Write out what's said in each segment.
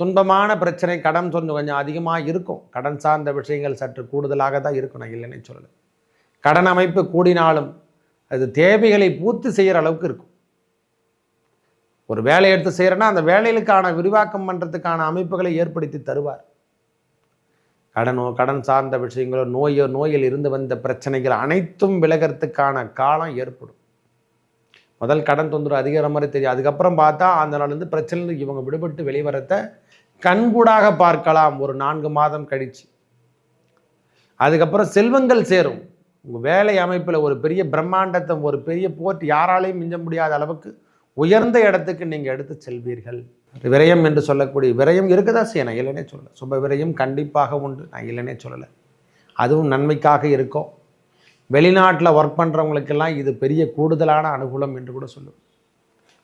துன்பமான பிரச்சனை கடன் கொஞ்சம் கொஞ்சம் அதிகமாக இருக்கும். கடன் சார்ந்த விஷயங்கள் சற்று கூடுதலாக தான் இருக்கும் நான் இல்லைன்னு சொல்லலை. கடன் அமைப்பு கூடினாலும் அது தேவைகளை பூர்த்தி செய்கிற அளவுக்கு இருக்கும். ஒரு வேலையை எடுத்து செய்கிறேன்னா அந்த வேலைகளுக்கான விரிவாக்கம் பண்ணுறதுக்கான அமைப்புகளை ஏற்படுத்தி தருவார். கடனோ கடன் சார்ந்த விஷயங்களோ நோயோ நோயில் இருந்து வந்த பிரச்சனைகள் அனைத்தும் விலகிறதுக்கான காலம் ஏற்படும். முதல் கடன் தொந்தரவு அதிகாரம் மாதிரி தெரியும். அதுக்கப்புறம் பார்த்தா அந்த நாள்லேருந்து பிரச்சனையிலிருந்து இவங்க விடுபட்டு வெளிவரத்தை கண்கூடாக பார்க்கலாம். ஒரு நான்கு மாதம் கழிச்சு. அதுக்கப்புறம் செல்வங்கள் சேரும். உங்கள் வேலை அமைப்பில் ஒரு பெரிய பிரம்மாண்டத்தை ஒரு பெரிய போர்ட் யாராலையும் மிஞ்ச முடியாத அளவுக்கு உயர்ந்த இடத்துக்கு நீங்கள் எடுத்து செல்வீர்கள். விரயம் என்று சொல்லக்கூடிய விரயம் இருக்குதா செய்ய நான் இல்லைனே சொல்லலை. சுப விரயம் கண்டிப்பாக உண்டு. நான் இல்லைனே சொல்லலை. அதுவும் நன்மைக்காக இருக்கும். வெளிநாட்டில் ஒர்க் பண்ணுறவங்களுக்கெல்லாம் இது பெரிய கூடுதலான அனுகூலம் என்று கூட சொல்லுவேன்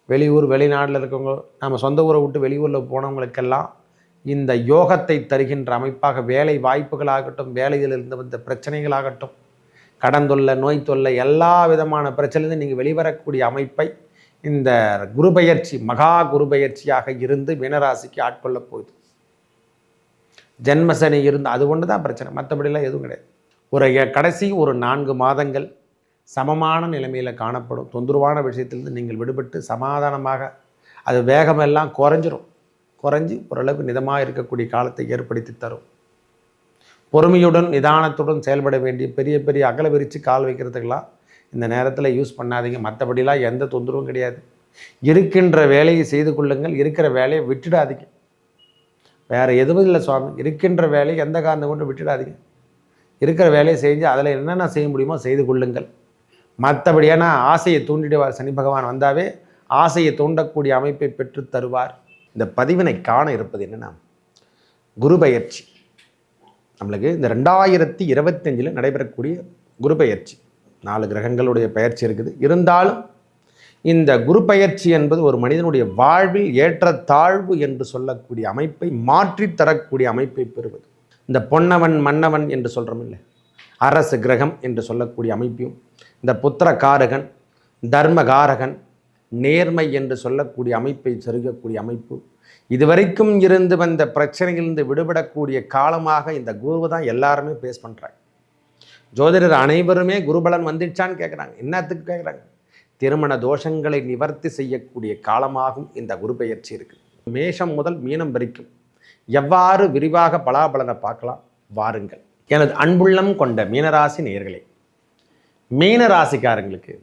வெளியூர் வெளிநாட்டில் இருக்கவங்க நம்ம சொந்த ஊரை விட்டு வெளியூரில் போனவங்களுக்கெல்லாம் இந்த யோகத்தை தருகின்ற அமைப்பாக வேலை வாய்ப்புகளாகட்டும் வேலையில் இருந்து வந்த பிரச்சனைகளாகட்டும் கடன் தொல்லை நோய் தொல்லை எல்லா விதமான பிரச்சனையிலிருந்து நீங்கள் வெளிவரக்கூடிய அமைப்பை இந்த குரு பயிற்சி மகா குரு பயிற்சியாக இருந்து மீனராசிக்கு ஆட்கொள்ள போகுது. ஜென்மசனி இருந்து அது ஒன்று தான் பிரச்சனை மற்றபடிலாம் எதுவும் கிடையாது. ஒரு எ- கடைசி ஒரு நான்கு மாதங்கள் சமமான நிலைமையில் காணப்படும். தொந்தரவான விஷயத்திலிருந்து நீங்கள் விடுபட்டு சமாதானமாக அது வேகமெல்லாம் குறைஞ்சிரும். குறைஞ்சி ஓரளவுக்கு நிதமாக இருக்கக்கூடிய காலத்தை ஏற்படுத்தி தரும். பொறுமையுடன் நிதானத்துடன் செயல்பட வேண்டிய பெரிய பெரிய அகல விரித்து கால் வைக்கிறதுக்கெல்லாம் இந்த நேரத்தில் யூஸ் பண்ணாதீங்க. மற்றபடிலாம் எந்த தொந்தரவும் கிடையாது. இருக்கின்ற வேலையை செய்து கொள்ளுங்கள். இருக்கிற வேலையை விட்டுடாதீங்க. வேறு எதுவும் இல்லை சுவாமி. இருக்கின்ற வேலையை எந்த காரணம் கொண்டு விட்டுடாதீங்க. இருக்கிற வேலையை செஞ்சு அதில் என்னென்ன செய்ய முடியுமோ செய்து கொள்ளுங்கள். மற்றபடியான ஆசையை தூண்டிடுவார் சனி பகவான் வந்தாவே ஆசையை தூண்டக்கூடிய அமைப்பை பெற்று தருவார். இந்த பதிவினை காண இருப்பது என்னென்னா குருபெயர்ச்சி. நம்மளுக்கு இந்த ரெண்டாயிரத்தி இருபத்தஞ்சில் நடைபெறக்கூடிய குருபெயர்ச்சி. நாலு கிரகங்களுடைய பயிற்சி இருக்குது. இருந்தாலும் இந்த குரு பயிற்சி என்பது ஒரு மனிதனுடைய வாழ்வில் ஏற்ற தாழ்வு என்று சொல்லக்கூடிய அமைப்பை மாற்றி தரக்கூடிய அமைப்பை பெறுவது. இந்த பொன்னவன் மன்னவன் என்று சொல்கிறோம் இல்லை அரசு கிரகம் என்று சொல்லக்கூடிய அமைப்பையும் இந்த புத்திரகாரகன் தர்மகாரகன் நேர்மை என்று சொல்லக்கூடிய அமைப்பை செருகக்கூடிய அமைப்பு. இதுவரைக்கும் இருந்து வந்த பிரச்சனையிலிருந்து விடுபடக்கூடிய காலமாக இந்த குருவை தான் எல்லாருமே பேஸ் பண்ணுறாங்க ஜோதிடர் அனைவருமே குருபலன் வந்துடுச்சான்னு கேட்குறாங்க என்னத்துக்கு கேட்குறாங்க திருமண தோஷங்களை நிவர்த்தி செய்யக்கூடிய காலமாகும் இந்த குரு பெயர்ச்சி இருக்குது மேஷம் முதல் மீனம் வரைக்கும் எவ்வாறு விரிவாக பலாபலனை பார்க்கலாம்? வாருங்கள். எனது அன்புள்ளம் கொண்ட மீனராசி நேயர்களே மீனராசிக்காரங்களுக்கு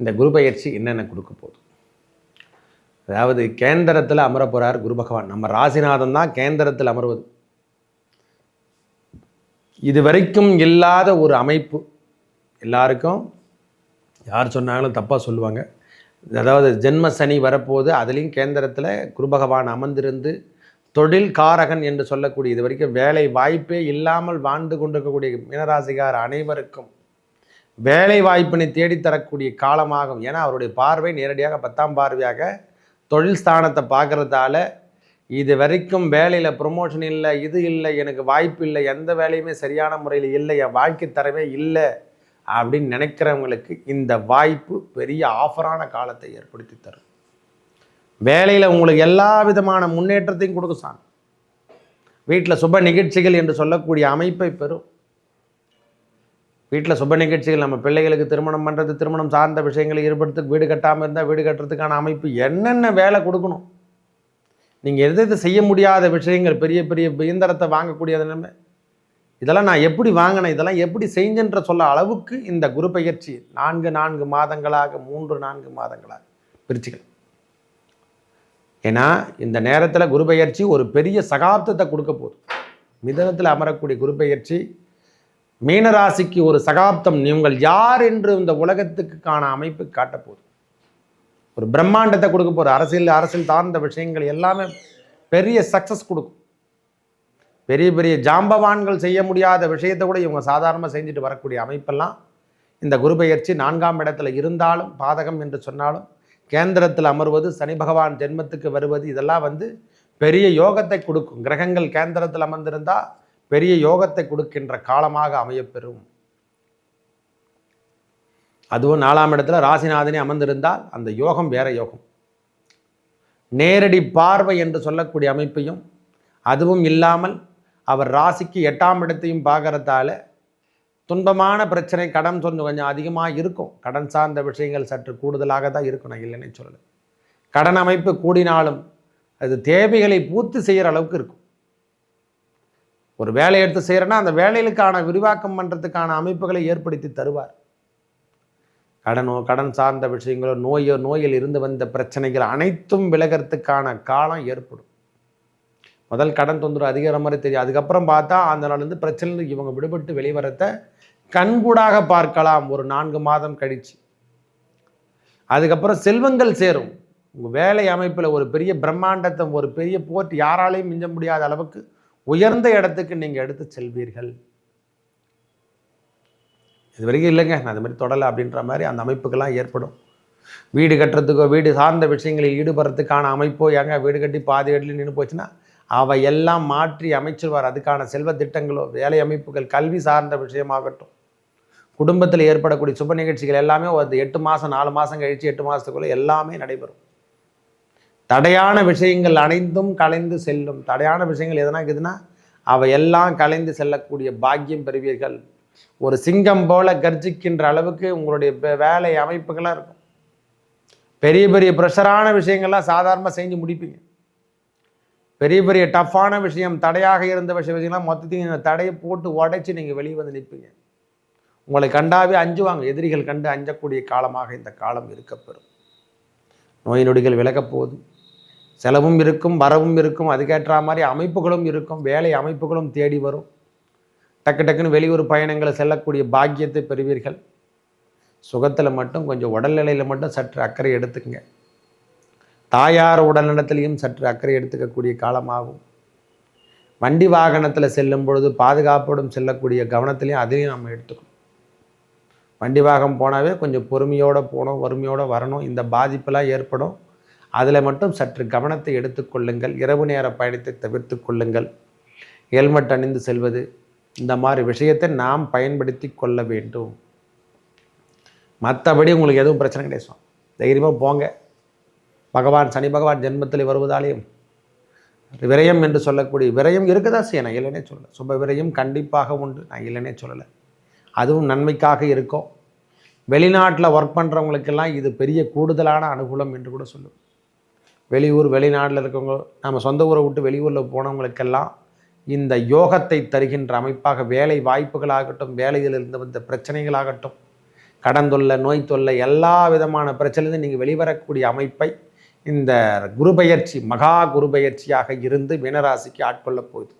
இந்த குரு பயிற்சி என்னென்ன கொடுக்க போகுது? அதாவது கேந்திரத்தில் அமர போகிறார் குரு பகவான். நம்ம ராசிநாதன் தான் கேந்திரத்தில் அமர்வது. இது வரைக்கும் இல்லாத ஒரு அமைப்பு எல்லாருக்கும் யார் சொன்னாலும் தப்பாக சொல்லுவாங்க. அதாவது ஜென்ம சனி வரப்போது அதுலேயும் கேந்திரத்தில் குரு பகவான் அமர்ந்திருந்து தொழில் காரகன் என்று சொல்லக்கூடிய இது வரைக்கும் வேலை வாய்ப்பே இல்லாமல் வாழ்ந்து கொண்டிருக்கக்கூடிய மீனராசிகார் அனைவருக்கும் வேலை வாய்ப்பினை தேடித்தரக்கூடிய காலமாகும். ஏன்னா அவருடைய பார்வை நேரடியாக பத்தாம் பார்வையாக தொழில் ஸ்தானத்தை பார்க்குறதால இது வரைக்கும் வேலையில் ப்ரொமோஷன் இல்லை இது இல்லை எனக்கு வாய்ப்பு இல்லை எந்த வேலையுமே சரியான முறையில் இல்லை என் வாழ்க்கை தரவே இல்லை அப்படின்னு நினைக்கிறவங்களுக்கு இந்த வாய்ப்பு பெரிய ஆஃபரான காலத்தை ஏற்படுத்தி தரும். வேலையில் உங்களுக்கு எல்லா விதமான முன்னேற்றத்தையும் கொடுக்கும் சாமி. வீட்டில் சுப நிகழ்ச்சிகள் என்று சொல்லக்கூடிய அமைப்பை பெறும். வீட்டில் சுப நிகழ்ச்சிகள் நம்ம பிள்ளைகளுக்கு திருமணம் பண்ணுறது திருமணம் சார்ந்த விஷயங்களை ஈடுபடுறதுக்கு வீடு கட்டாமல் இருந்தால் வீடு கட்டுறதுக்கான அமைப்பு என்னென்ன வேலை கொடுக்கணும்? நீங்கள் எது எது செய்ய முடியாத விஷயங்கள் பெரிய பெரிய இயந்திரத்தை வாங்கக்கூடிய நிலைமை இதெல்லாம் நான் எப்படி வாங்கினேன்? இதெல்லாம் எப்படி செஞ்சேன்ற சொல்ல அளவுக்கு இந்த குரு பயிற்சி நான்கு நான்கு மாதங்களாக மூன்று நான்கு மாதங்களாக பிரிச்சுக்கலாம் ஏன்னா இந்த நேரத்தில் குரு பயிற்சி ஒரு பெரிய சகாப்தத்தை கொடுக்க போகுது. மிதனத்தில் அமரக்கூடிய குரு பயிற்சி மீனராசிக்கு ஒரு சகாப்தம் நீங்கள் யார் என்று இந்த உலகத்துக்கான அமைப்பு காட்டப்போகுது. ஒரு பிரம்மாண்டத்தை கொடுக்க போகிற அரசியல் அரசியல் சார்ந்த விஷயங்கள் எல்லாமே பெரிய சக்ஸஸ் கொடுக்கும். பெரிய பெரிய ஜாம்பவான்கள் செய்ய முடியாத விஷயத்தை கூட இவங்க சாதாரணமாக செஞ்சுட்டு வரக்கூடிய அமைப்பெல்லாம் இந்த குரு பெயர்ச்சி நான்காம் இடத்துல இருந்தாலும் பாதகம் என்று சொன்னாலும் கேந்திரத்தில் அமர்வது சனி பகவான் ஜென்மத்துக்கு வருவது இதெல்லாம் வந்து பெரிய யோகத்தை கொடுக்கும். கிரகங்கள் கேந்திரத்தில் அமர்ந்திருந்தால் பெரிய யோகத்தை கொடுக்கின்ற காலமாக அமையப்பெறும். அதுவும் நாலாம் இடத்துல ராசிநாதனே அமர்ந்திருந்தால் அந்த யோகம் வேற யோகம். நேரடி பார்வை என்று சொல்லக்கூடிய அமைப்பையும் அதுவும் இல்லாமல் அவர் ராசிக்கு எட்டாம் இடத்தையும் பார்க்கறதால துன்பமான பிரச்சனை கடன் சொன்ன கொஞ்சம் அதிகமாக இருக்கும். கடன் சார்ந்த விஷயங்கள் சற்று கூடுதலாக தான் இருக்கும் நான் இல்லைன்னு சொல்லலை. கடன் அமைப்பு கூடினாலும் அது தேவைகளை பூர்த்தி செய்கிற அளவுக்கு இருக்கும். ஒரு வேலையை எடுத்து செய்கிறேன்னா அந்த வேலைகளுக்கான விரிவாக்கம் பண்ணுறதுக்கான அமைப்புகளை ஏற்படுத்தி தருவார். கடனோ கடன் சார்ந்த விஷயங்களோ நோயோ நோயில் இருந்து வந்த பிரச்சனைகள் அனைத்தும் விலகிறதுக்கான காலம் ஏற்படும். முதல் கடன் தொந்தரவு அதிகாரம் மாதிரி தெரியும். அதுக்கப்புறம் பார்த்தா அந்த நாள்லேருந்து பிரச்சனை இவங்க விடுபட்டு வெளிவரத்த கண்கூடாக பார்க்கலாம். ஒரு நான்கு மாதம் கழிச்சு. அதுக்கப்புறம் செல்வங்கள் சேரும். உங்கள் வேலை அமைப்பில் ஒரு பெரிய பிரம்மாண்டத்தை ஒரு பெரிய போட்டு யாராலையும் மிஞ்ச முடியாத அளவுக்கு உயர்ந்த இடத்துக்கு நீங்கள் எடுத்து செல்வீர்கள். இது வரைக்கும் இல்லைங்க. நான் அது மாதிரி தொடலை அப்படின்ற மாதிரி அந்த அமைப்புக்கெல்லாம் ஏற்படும். வீடு கட்டுறதுக்கோ வீடு சார்ந்த விஷயங்களில் ஈடுபடுறதுக்கான அமைப்போ ஏங்க வீடு கட்டி பாதி கட்டில் நின்று போச்சுன்னா அவை எல்லாம் மாற்றி அமைச்சிருவார். அதுக்கான செல்வ திட்டங்களோ வேலை அமைப்புகள் கல்வி சார்ந்த விஷயமாகட்டும். குடும்பத்தில் ஏற்படக்கூடிய சுப நிகழ்ச்சிகள் எல்லாமே ஒரு எட்டு மாதம் நாலு மாதம் கழித்து எட்டு மாதத்துக்குள்ளே எல்லாமே நடைபெறும். தடையான விஷயங்கள் அனைந்தும் கலைந்து செல்லும். தடையான விஷயங்கள் எதனா இருக்குதுன்னா அவை எல்லாம் கலைந்து செல்லக்கூடிய பாக்கியம் பெறுவீர்கள். ஒரு சிங்கம் போல கர்ஜிக்கின்ற அளவுக்கு உங்களுடைய வேலை அமைப்புகளாக இருக்கும். பெரிய பெரிய ப்ரெஷரான விஷயங்கள்லாம் சாதாரணமாக செஞ்சு முடிப்பீங்க. பெரிய பெரிய டஃப்பான விஷயம் தடையாக இருந்த விஷய விஷயங்கள்லாம் மொத்தத்தையும் தடையை போட்டு உடைச்சி நீங்கள் வெளியே வந்து நிற்பீங்க. உங்களை கண்டாவே அஞ்சுவாங்க. எதிரிகள் கண்டு அஞ்சக்கூடிய காலமாக இந்த காலம் இருக்கப்பெறும். நோய் நொடிகள் விலகப்போகுது செலவும் இருக்கும் வரவும் இருக்கும் அதுக்கேற்ற மாதிரி அமைப்புகளும் இருக்கும் வேலை அமைப்புகளும் தேடி வரும். டக்கு டக்குன்னு வெளியூர் பயணங்களை செல்லக்கூடிய பாக்கியத்தை பெறுவீர்கள். சுகத்தில் மட்டும் கொஞ்சம் உடல்நிலையில் மட்டும் சற்று அக்கறை எடுத்துக்கங்க. தாயார் உடல்நலத்திலையும் சற்று அக்கறை எடுத்துக்கக்கூடிய காலமாகும். வண்டி வாகனத்தில் செல்லும் பொழுது பாதுகாப்போடும் செல்லக்கூடிய கவனத்திலையும் அதையும் நம்ம எடுத்துக்கணும். வண்டி வாகம் போனாவே கொஞ்சம் பொறுமையோடு போகணும் வறுமையோடு வரணும் இந்த பாதிப்பெல்லாம் ஏற்படும். அதில் மட்டும் சற்று கவனத்தை எடுத்துக்கொள்ளுங்கள் இரவு நேர பயணத்தை தவிர்த்து கொள்ளுங்கள். ஹெல்மெட் அணிந்து செல்வது இந்த மாதிரி விஷயத்தை நாம் பயன்படுத்தி கொள்ள வேண்டும். மற்றபடி உங்களுக்கு எதுவும் பிரச்சனை கிடையாது தைரியமாக போங்க. பகவான் சனி பகவான் ஜென்மத்தில் வருவதாலேயும் விரயம் என்று சொல்லக்கூடிய விரயம் இருக்குதா நான் இல்லைனே சொல்லலை. சுப விரயம் கண்டிப்பாக உண்டு. நான் இல்லைனே சொல்லலை. அதுவும் நன்மைக்காக இருக்கும். வெளிநாட்டில் ஒர்க் பண்ணுறவங்களுக்கெல்லாம் இது பெரிய கூடுதலான அனுகூலம் என்று கூட சொல்லுவேன் வெளியூர் வெளிநாட்டில் இருக்கவங்க நம்ம சொந்த ஊரை விட்டு வெளியூரில் போனவங்களுக்கெல்லாம் இந்த யோகத்தை தருகின்ற அமைப்பாக வேலை வாய்ப்புகளாகட்டும் வேலையிலிருந்து வந்த பிரச்சனைகளாகட்டும் கடன் தொல்லை நோய் தொல்லை எல்லா விதமான பிரச்சனையிலிருந்து நீங்கள் வெளிவரக்கூடிய அமைப்பை இந்த குரு பயிற்சி மகா குரு பயிற்சியாக இருந்து மீனராசிக்கு ஆட்கொள்ளப் போகுது.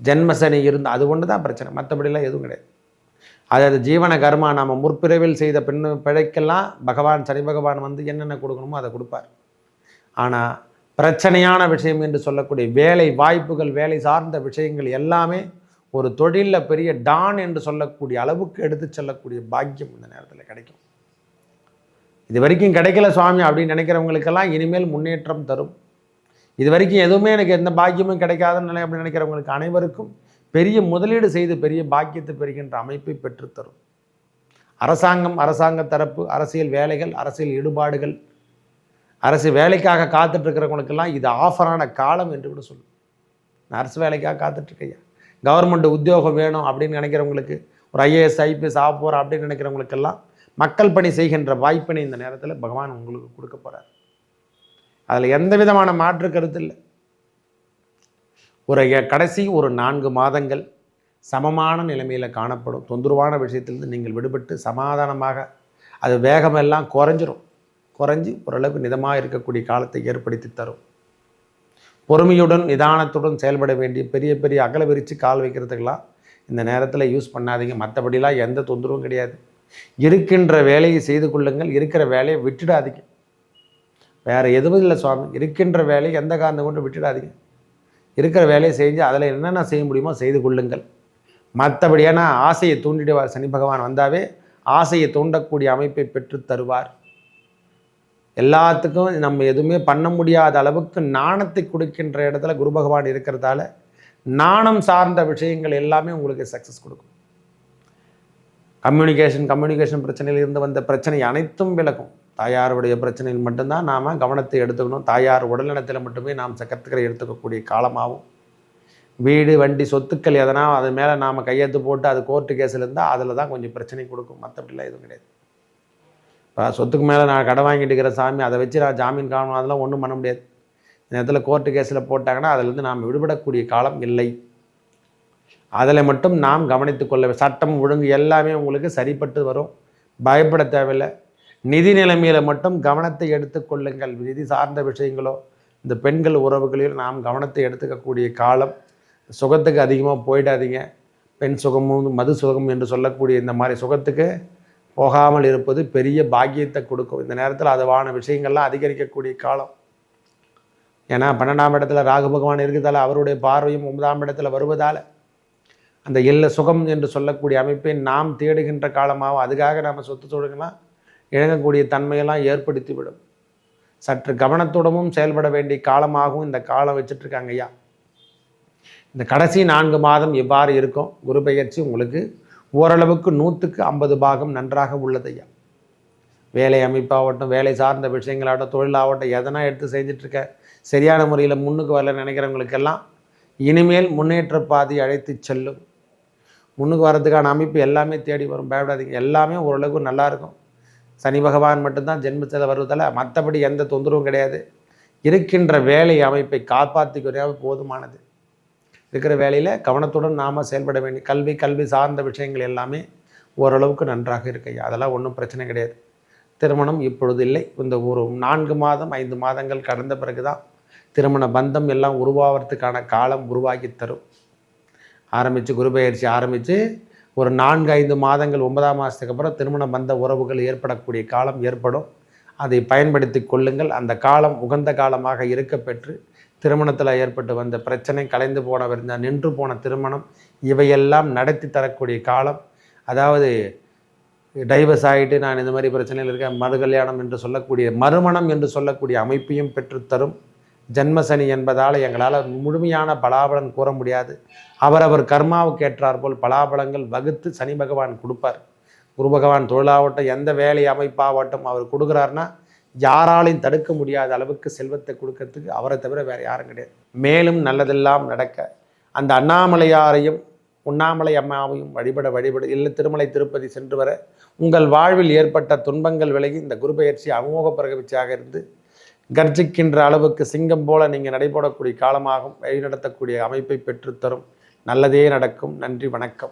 ஜென்மசனி இருந்து அது ஒன்று தான் பிரச்சனை. மற்றபடிலாம் எதுவும் கிடையாது. அதாவது ஜீவன கர்மா நாம் முற்பிறவில் செய்த பெண் பிழைக்கெல்லாம் பகவான் சனி பகவான் வந்து என்னென்ன கொடுக்கணுமோ அதை கொடுப்பார். ஆனால் பிரச்சனையான விஷயம் என்று சொல்லக்கூடிய வேலை வாய்ப்புகள் வேலை சார்ந்த விஷயங்கள் எல்லாமே ஒரு தொழிலில் பெரிய டான் என்று சொல்லக்கூடிய அளவுக்கு எடுத்து செல்லக்கூடிய பாக்கியம் இந்த நேரத்தில் கிடைக்கும். இது வரைக்கும் கிடைக்கல சுவாமி அப்படின்னு நினைக்கிறவங்களுக்கெல்லாம் இனிமேல் முன்னேற்றம் தரும். இது வரைக்கும் எதுவுமே எனக்கு எந்த பாக்கியமும் கிடைக்காதுன்னு நினை அப்படின்னு நினைக்கிறவங்களுக்கு அனைவருக்கும் பெரிய முதலீடு செய்து பெரிய பாக்கியத்தை பெறுகின்ற அமைப்பை பெற்றுத்தரும். அரசாங்கம் அரசாங்க தரப்பு அரசியல் வேலைகள் அரசியல் ஈடுபாடுகள் அரசு வேலைக்காக காத்துட்ருக்கிறவங்களுக்கெல்லாம் இது ஆஃபரான காலம் என்று கூட சொல்லும். நான் அரசு வேலைக்காக காத்துட்ருக்கையா கவர்மெண்ட் உத்தியோகம் வேணும் அப்படின்னு நினைக்கிறவங்களுக்கு ஒரு ஐஏஎஸ் ஐபிஎஸ் ஆக போகிறோம் அப்படின்னு நினைக்கிறவங்களுக்கெல்லாம் மக்கள் பணி செய்கின்ற வாய்ப்பினை இந்த நேரத்தில் பகவான் உங்களுக்கு கொடுக்க போகிறார் அதில் எந்த விதமான மாற்று கருத்து இல்லை. ஒரு கடைசி ஒரு நான்கு மாதங்கள் சமமான நிலைமையில் காணப்படும். தொந்தரவான விஷயத்திலிருந்து நீங்கள் விடுபட்டு சமாதானமாக அது வேகமெல்லாம் குறைஞ்சிரும். குறைஞ்சி ஓரளவுக்கு நிதமாக இருக்கக்கூடிய காலத்தை ஏற்படுத்தி தரும். பொறுமையுடன் நிதானத்துடன் செயல்பட வேண்டிய பெரிய பெரிய அகல விரித்து கால் வைக்கிறதுக்கெல்லாம் இந்த நேரத்தில் யூஸ் பண்ணாதீங்க. மற்றபடிலாம் எந்த தொந்தரவும் கிடையாது. இருக்கின்ற வேலையை செய்து கொள்ளுங்கள். இருக்கிற வேலையை விட்டுடாதீங்க. வேறு எதுவும் இல்லை சுவாமி. இருக்கின்ற வேலையை எந்த காரணம் கொண்டு விட்டுடாதீங்க. இருக்கிற வேலையை செஞ்சு அதில் என்னென்ன செய்ய முடியுமோ செய்து கொள்ளுங்கள். மற்றபடியான ஆசையை தூண்டிடுவார் சனி பகவான் வந்தாவே ஆசையை தூண்டக்கூடிய அமைப்பை பெற்று தருவார். எல்லாத்துக்கும் நம்ம எதுவுமே பண்ண முடியாத அளவுக்கு நாணத்தை கொடுக்கின்ற இடத்துல குரு பகவான் இருக்கிறதால நாணம் சார்ந்த விஷயங்கள் எல்லாமே உங்களுக்கு சக்ஸஸ் கொடுக்கும். கம்யூனிகேஷன் கம்யூனிகேஷன் பிரச்சனையிலிருந்து வந்த பிரச்சனை அனைத்தும் விலகும். தாயாருடைய பிரச்சனையில் மட்டும்தான் நாம் கவனத்தை எடுத்துக்கணும். தாயார் உடல்நலத்தில் மட்டுமே நாம் சக்கரத்துக்கரை எடுத்துக்கக்கூடிய காலமாகும். வீடு வண்டி சொத்துக்கள் எதனா அது மேலே நாம் கையெழுத்து போட்டு அது கோர்ட்டு கேஸில் இருந்தால் அதில் தான் கொஞ்சம் பிரச்சனை கொடுக்கும். மற்றபடிலாம் எதுவும் கிடையாது. இப்போ சொத்துக்கு மேலே நான் கடை வாங்கிட்டு இருக்கிற சாமி அதை வச்சு நான் ஜாமீன் காணணும் அதெல்லாம் ஒன்றும் பண்ண முடியாது. இந்த நேரத்தில் கோர்ட்டு கேஸில் போட்டாங்கன்னா அதிலிருந்து நாம் விடுபடக்கூடிய காலம் இல்லை. அதில் மட்டும் நாம் கவனித்து கொள்ள சட்டம் ஒழுங்கு எல்லாமே உங்களுக்கு சரிப்பட்டு வரும். பயப்பட தேவையில்லை. நிதி நிலைமையில் மட்டும் கவனத்தை எடுத்துக்கொள்ளுங்கள் நிதி சார்ந்த விஷயங்களோ இந்த பெண்கள் உறவுகளில் நாம் கவனத்தை எடுத்துக்கக்கூடிய காலம் சுகத்துக்கு அதிகமாக போயிடாதீங்க. பெண் சுகமும் மது சுகம் என்று சொல்லக்கூடிய இந்த மாதிரி சுகத்துக்கு போகாமல் இருப்பது பெரிய பாக்கியத்தை கொடுக்கும். இந்த நேரத்தில் அதுவான விஷயங்கள்லாம் அதிகரிக்கக்கூடிய காலம். ஏன்னா பன்னெண்டாம் இடத்துல ராகு பகவான் இருக்கிறதால அவருடைய பார்வையும் ஒன்பதாம் இடத்துல வருவதால். அந்த இல்ல சுகம் என்று சொல்லக்கூடிய அமைப்பை நாம் தேடுகின்ற காலமாகவும் அதுக்காக நம்ம சொத்து தொழுகலாம் இழங்கக்கூடிய தன்மையெல்லாம் ஏற்படுத்திவிடும். சற்று கவனத்துடனும் செயல்பட வேண்டிய காலமாகவும் இந்த காலம் வச்சுட்ருக்காங்க ஐயா. இந்த கடைசி நான்கு மாதம் எவ்வாறு இருக்கும்? குரு பெயர்ச்சி உங்களுக்கு ஓரளவுக்கு நூற்றுக்கு ஐம்பது பாகம் நன்றாக உள்ளது ஐயா. வேலை அமைப்பாகட்டும் வேலை சார்ந்த விஷயங்களாகட்டும் தொழிலாகட்டும் எதனா எடுத்து செஞ்சிட்ருக்க சரியான முறையில் முன்னுக்கு வரல நினைக்கிறவங்களுக்கெல்லாம் இனிமேல் முன்னேற்ற பாதி அழைத்து செல்லும். முன்னுக்கு வர்றதுக்கான அமைப்பு எல்லாமே தேடி வரும். பயப்படாதீங்க. எல்லாமே ஓரளவுக்கு நல்லாயிருக்கும் சனி பகவான் மட்டும்தான் ஜென்மத்தில் வருவதால் மற்றபடி எந்த தொந்தரவும் கிடையாது. இருக்கின்ற வேலை அமைப்பை காப்பாற்றிக்கிறதாக போதுமானது. இருக்கிற வேலையில் கவனத்துடன் நாம் செயல்பட வேண்டிய கல்வி கல்வி சார்ந்த விஷயங்கள் எல்லாமே ஓரளவுக்கு நன்றாக இருக்கையா? அதெல்லாம் ஒன்றும் பிரச்சனை கிடையாது. திருமணம் இப்பொழுது இல்லை. இந்த ஒரு நான்கு மாதம் ஐந்து மாதங்கள் கடந்த பிறகு தான் திருமண பந்தம் எல்லாம் உருவாகிறதுக்கான காலம் உருவாக்கி தரும். ஆரம்பித்து குருபெயர்ச்சி ஆரம்பித்து ஒரு நான்கு ஐந்து மாதங்கள் ஒன்பதாம் மாதத்துக்கு அப்புறம் திருமணம் வந்த உறவுகள் ஏற்படக்கூடிய காலம் ஏற்படும். அதை பயன்படுத்தி கொள்ளுங்கள். அந்த காலம் உகந்த காலமாக இருக்க பெற்று திருமணத்தில் ஏற்பட்டு வந்த பிரச்சனை கலைந்து போன நின்று போன திருமணம் இவையெல்லாம் நடத்தி தரக்கூடிய காலம். அதாவது டைவர்ஸ் ஆகிட்டு நான் இந்த மாதிரி பிரச்சனையில் இருக்கேன் மறு கல்யாணம் என்று சொல்லக்கூடிய மறுமணம் என்று சொல்லக்கூடிய அமைப்பையும் பெற்றுத்தரும் ஜன்மசனி என்பதால் எங்களால் முழுமையான பலாபலன் கூற முடியாது. அவரவர் கர்மாவுக்கு ஏற்றார் போல் பலாபலங்கள் வகுத்து சனி பகவான் கொடுப்பார். குரு பகவான் தொழிலாகட்டும் எந்த வேலை அமைப்பாகட்டும் அவர் கொடுக்குறாருன்னா யாராலையும் தடுக்க முடியாத அளவுக்கு செல்வத்தை கொடுக்கறதுக்கு அவரை தவிர வேறு யாரும் கிடையாது. மேலும் நல்லதெல்லாம் நடக்க அந்த அண்ணாமலையாரையும் உண்ணாமலை அம்மாவையும் வழிபட வழிபட இல்லை திருமலை திருப்பதி சென்று வர உங்கள் வாழ்வில் ஏற்பட்ட துன்பங்கள் விலகி இந்த குரு பயிற்சி அமோக பிரகவிச்சாக இருந்து கர்ஜிக்கின்ற அளவுக்கு சிங்கம் போல நீங்கள் நடைபோடக்கூடிய காலமாகும் வழிநடத்தக்கூடிய அமைப்பை பெற்றுத்தரும். நல்லதே நடக்கும். நன்றி வணக்கம்.